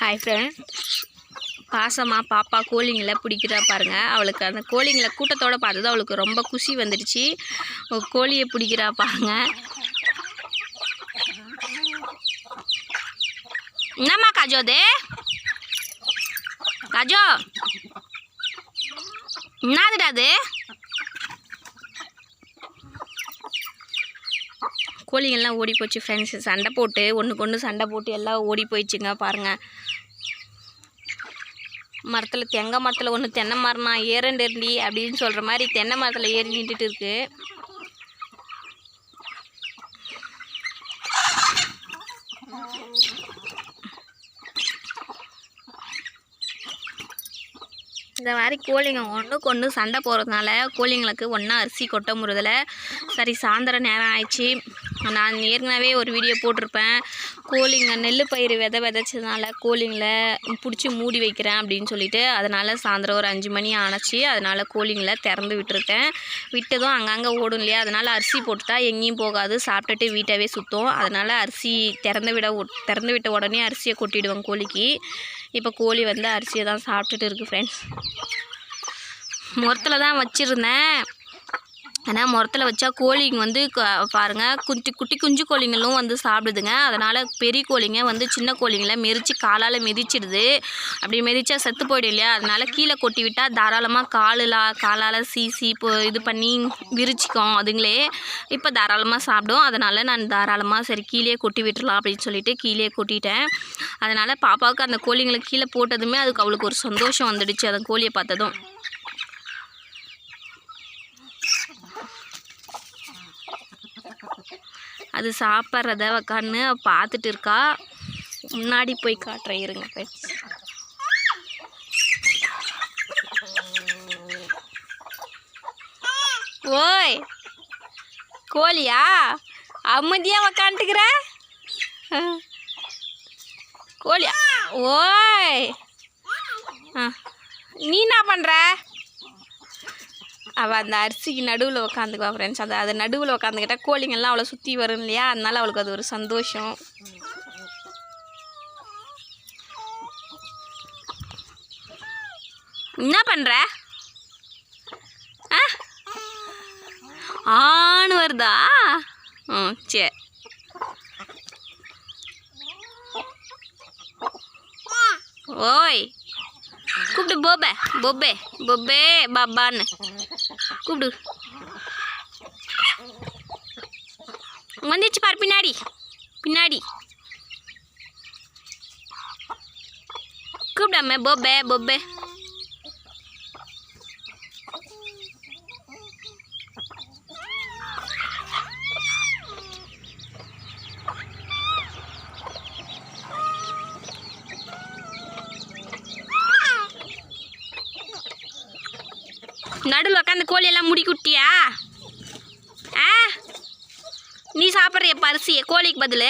Hi friend பாசமாக பாப்பா கோழிங்களை பிடிக்கிறா பாருங்கள் அவளுக்கு அந்த கோழிங்களை கூட்டத்தோடு பார்த்தது அவளுக்கு ரொம்ப குஷி வந்துடுச்சு. கோழியை பிடிக்கிறா பாருங்கள் என்னம்மா காஜோ அது? காஜோ? என்னதுடா அது? கோழிங்கள்லாம் ஓடி போச்சு ஃப்ரெண்ட்ஸ் சண்டை போட்டு ஒன்றுக்கு ஒன்று சண்டை போட்டு எல்லாம் ஓடி போயிடுச்சுங்க பாருங்கள் மரத்தில் தெங்கை மரத்தில் ஒன்று தென்னை மரம்னா ஏறண்டேர்ண்டி அப்படின்னு சொல்கிற மாதிரி தென்னை மரத்தில் ஏறி நின்றுட்டு இருக்குது இந்த மாதிரி கோழிங்க ஒன்றுக்கு ஒன்று சண்டை போகிறதுனால கோழிங்களுக்கு ஒன்றா அரிசி கொட்ட முறதில் சரி சாயந்தரம் நேரம் ஆயிடுச்சு. நான் ஏற்கனவே ஒரு வீடியோ போட்டிருப்பேன். கோழிங்க நெல் பயிர் விதை விதைச்சதுனால கோழிங்களை பிடிச்சி மூடி வைக்கிறேன் அப்படின்னு சொல்லிட்டு அதனால் சாயந்தரம் ஒரு அஞ்சு மணி ஆனச்சு. அதனால் கோழிங்களை திறந்து விட்டுருக்கேன். விட்டதும் அங்கங்கே ஓடும் இல்லையா? அதனால் அரிசி போட்டுட்டா எங்கேயும் போகாது. சாப்பிட்டுட்டு வீட்டாகவே சுற்றும் அதனால் அரிசி திறந்து விட திறந்து விட்ட உடனே அரிசியை கொட்டிடுவேன் கோழிக்கு இப்போ கோழி வந்து அரிசியை தான் சாப்பிட்டுட்டு இருக்குது ஃப்ரெண்ட்ஸ் முரத்தில் தான் வச்சுருந்தேன். ஏன்னா முரத்தில் வச்சா கோழிங்க வந்து க- குஞ்சு குட்டி குட்டி குஞ்சு கோழிங்களும் வந்து சாப்பிடுதுங்க. அதனால் பெரிய கோழிங்க வந்து சின்ன கோழிங்களை மெரிச்சு காலால் மிதிச்சிடுது. அப்படி மிதிச்சா செத்து போயிடும் இல்லையா? அதனால் கீழே கொட்டி விட்டால் தாராளமாக காலில் காலால் சீசி இப்போ இது பண்ணி விரிச்சிக்கும் அதுங்களே. இப்போ தாராளமாக சாப்பிடும். அதனால் நான் தாராளமாக சரி கீழே கொட்டி விட்டுலாம் அப்படின்னு சொல்லிட்டு கீழே கொட்டிட்டேன். அதனால் பாப்பாவுக்கு அந்த கோழிங்களை கீழே போட்டதுமே அதுக்கு அவளுக்கு ஒரு சந்தோஷம் வந்துடுச்சு அந்த கோழியை பார்த்ததும். அது சாப்பிட்றத உக்காந்து பார்த்துட்டு இருக்கா முன்னாடி போய் காட்டுறேன் இருங்க ஓய் கோழியா? அமைதியாக உக்காந்துக்கிற? கோழியா? ஓய். ஆ. நீ என்ன பண்ணுற அவள் அந்த அரிசிக்கு நடுவில் உக்காந்துக்குவா ஃப்ரெண்ட்ஸ் அது அது நடுவில் உக்காந்துக்கிட்டா கோழிங்கெல்லாம் அவளை சுற்றி வரும் இல்லையா? அதனால அவளுக்கு அது ஒரு சந்தோஷம். என்ன பண்ணுற ஆ? ஆணு வருதா? ம் சரி ஓய். கூப்பிட்டு போபே பொபே பொபே பாபான்னு. கூப்பிடு. வந்துச்சு பார் பின்னாடி. பின்னாடி. கூப்பிடாம பொப்பே பொப்பே. நடுவில் உட்காந்து கோழியெல்லாம் முடி குட்டியா? ஆ? நீ சாப்பிட்றிய பரிசியை கோழிக்கு பதில்.